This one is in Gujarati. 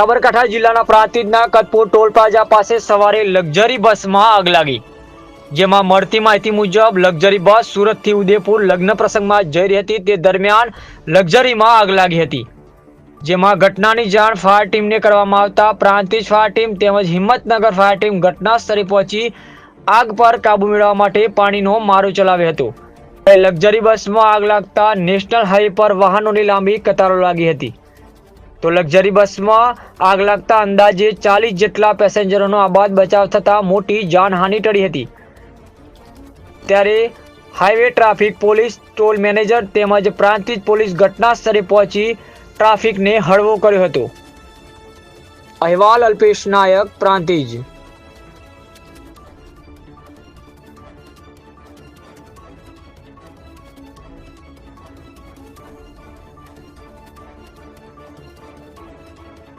સાબરકાંઠા જિલ્લાના પ્રાંતિજના કતપુર ટોલ પાસે સવારે લક્ઝરી બસમાં આગ લાગી. જેમાં મળતી માહિતી મુજબ લક્ઝરી બસ સુરતથી ઉદયપુર લગ્ન પ્રસંગમાં જઈ રહી હતી. તે દરમિયાન લક્ઝરીમાં આગ લાગી હતી. જેમાં ઘટનાની જાણ ફાયર ટીમને કરવામાં આવતા પ્રાંતિજ ફાયર ટીમ તેમજ હિંમતનગર ફાયર ટીમ ઘટના સ્થળે પહોંચી આગ પર કાબુ મેળવવા માટે પાણીનો મારો ચલાવ્યો હતો. લક્ઝરી બસમાં આગ લાગતા નેશનલ હાઈવે પર વાહનોની લાંબી કતારો લાગી હતી. તો લક્ઝરી બસમાં આગ લાગતા અંદાજે ચાલીસ જેટલા પેસેન્જરોનો આબાદ બચાવ થતાં મોટી જાનહાનિ ટળી હતી. ત્યારે highway traffic police, toll manager તેમજ પ્રાંતિજ પોલીસ ઘટના સ્થળે પહોંચી ટ્રાફિકને હળવો કર્યો હતો. અહેવાલ અલ્પેશ નાયક, પ્રાંતિજ.